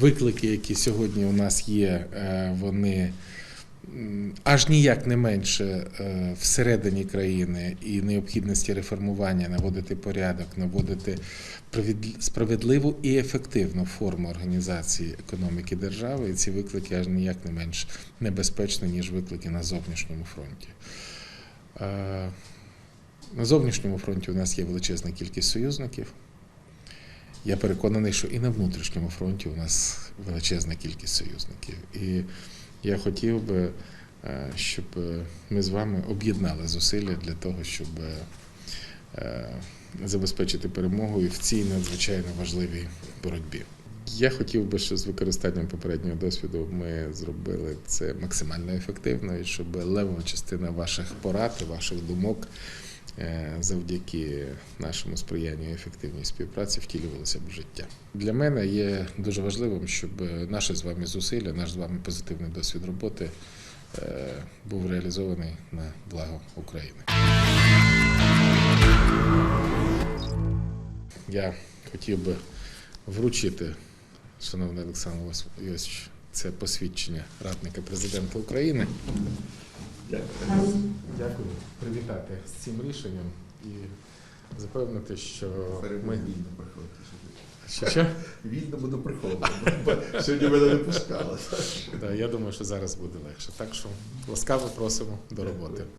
виклики, які сьогодні у нас є, е, вони аж ніяк не менше е, всередині країни і необхідності реформування, наводити порядок, наводити справедливу і ефективну форму організації економіки держави. І ці виклики аж ніяк не менш небезпечні, ніж виклики на зовнішньому фронті. Е, На зовнішньому фронті у нас є величезна кількість союзників. Я переконаний, що і на внутрішньому фронті у нас величезна кількість союзників. І я хотів би, е, щоб ми з вами об'єднали зусилля для того, щоб е, забезпечити перемогу і в цій надзвичайно важливій боротьбі. Я хотів би, що з використанням попереднього досвіду ми зробили це максимально ефективно, і щоб левова частина ваших порад, ваших думок завдяки нашому сприянню і ефективній співпраці втілювалися в життя. Для мене є дуже важливим, щоб наші з вами зусилля, наш з вами позитивний досвід роботи е, був реалізований на благо України. Я хотів би вручити, шановний Олександр Йосифович, це посвідчення радника президента України. Дякую. Дякую. Привітати з цим рішенням і запевнити, що ми. Вільно приходити. Що, що? Вільно буду приходити. бо Сьогодні мене не пускали. Я думаю, що зараз буде легше. Так що ласкаво просимо до роботи.